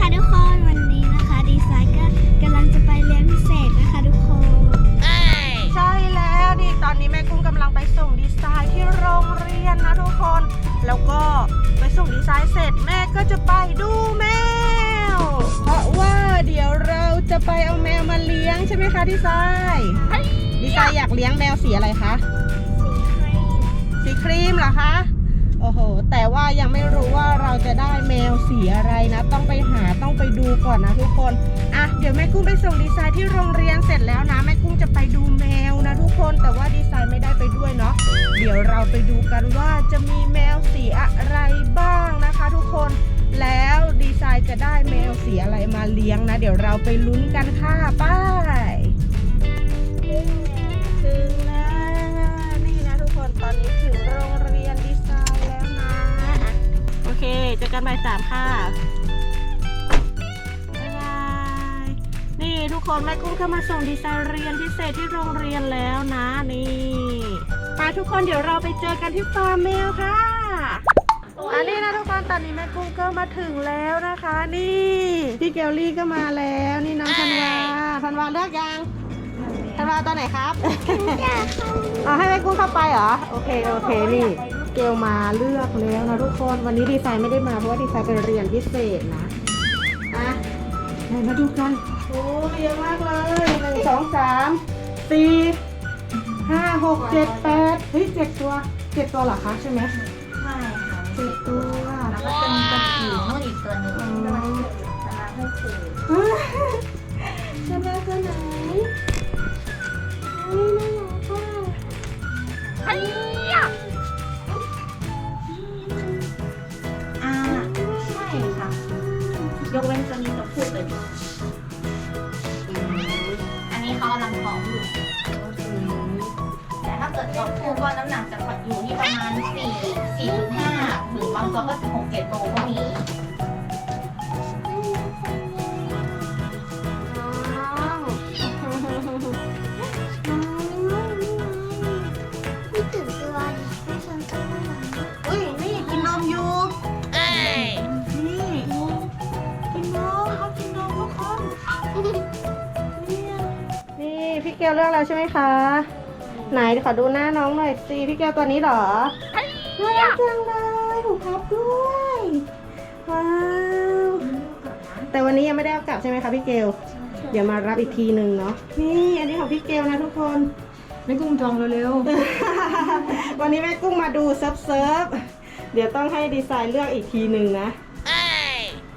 ค่ะทุกคนวันนี้นะคะ ดีไซน์ก็กำลังจะไปเรียนพิเศษนะคะทุกคนใช่แล้วนี่ตอนนี้แม่กุ้งกำลังไปส่งดีไซน์ที่โรงเรียนนะทุกคน แล้วก็ไปส่งดีไซน์เสร็จแม่ก็จะไปดูแมว เพราะว่าเดี๋ยวเราจะไปเอาแมวมาเลี้ยงใช่ไหมคะดีไซน์ดีไซน์อยากเลี้ยงแมวสีอะไรคะ แต่ว่ายังไม่รู้ว่าเราจะได้แมวสีอะไรนะ ต้องไปหาต้องไปดูก่อนนะทุกคนอะเดี๋ยวแม่กุ้งไปส่งดีไซน์ที่โรงเรียนเสร็จแล้วนะแม่กุ้งจะไปดูแมวนะทุกคนแต่ว่าดีไซน์ไม่ได้ไปด้วยเนาะเดี๋ยวเราไปดูกันว่าจะมีแมวสีอะไรบ้างนะคะ ทุกคนแล้วดีไซน์จะได้แมวสีอะไรมาเลี้ยงนะ เดี๋ยวเราไปลุ้นกันค่ะไป้าย กันบ่ายสามค่ะ บ๊ายบาย นี่ทุกคนแม่กุ้งเข้ามาส่งดีไซน์เรียนพิเศษที่โรงเรียนแล้วนะนี่ไปทุกคนเดี๋ยวเราไปเจอกันที่ฟาร์มแมวค่ะ อันนี้นะทุกคนตอนนี้แม่กุ้งก็มาถึงแล้วนะคะ นี่พี่เกลลี่ก็มาแล้วนี่น้องธันวาธันวาเลือกยังธันวาตอนไหนครับเอาให้แม่กุ้งเข้าไปเหรอ โอเค โอเค นี่ เกลมาเลือกแล้วนะทุกคนวันนี้ดีไซน์ไม่ได้มาเพราะว่าดีไซน์ไปเรียนพิเศษนะอะไหนมาดูกันโอ้เยอะมากเลยหนึ่งสองสามสี่ห้าหกเจ็ดแปดเฮ้ยเจ็ดตัวเจ็ดตัวเหรอคะใช่ไหมใช่ค่ะเจ็ดตัวแล้วก็จะมีกระผีนู่นอีกตัวหนึ่งอ๋อจะมาให้สื่อจะมาตัวไหนเฮ้ยน่ารักอะอ่า ยกเว้นตัวนี้ตัวผู้เลยอันนี้เขากำลังท้องอยู่แต่ถ้าเกิดตัวผู้ก็น้ำหนักจะอยู่ที่ประมาณสี่สี่จุดห้าหรือบางตัวก็หกเจ็ดโลก็มี เกลเลือกแล้วใช่ไหมคะ ไหนขอดูหน้าน้องหน่อยสิพี่เกลตัวนี้เหรอน่ารักจังเลยถูกพับด้วยว้าวแต่วันนี้ยังไม่ได้เอากลับใช่ไหมคะพี่เกลเดี๋ยวมารับอีกทีหนึ่งเนาะนี่อันนี้ของพี่เกลนะทุกคนไม่กุ้งจองเร็ววันนี้แม่กุ้งมาดูเซิร์ฟเซิร์ฟเดี๋ยวต้องให้ดีไซน์เลือกอีกทีหนึ่งนะ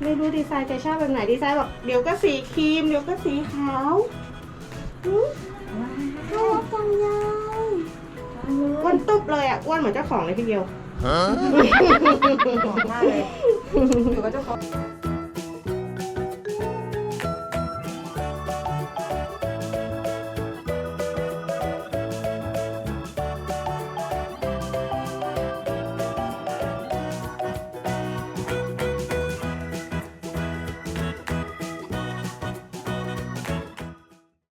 ไม่รู้ดีไซน์จะชอบแบบไหนดีไซน์บอกเดี๋ยวก็สีครีม เดี๋ยวก็สีขาวหืม น่ารักจังเลยอ้วนตุ๊บเลยอะอ้วนเหมือนเจ้าของเลยพี่เกียวๆมากเลยอยู่กับเจ้าของ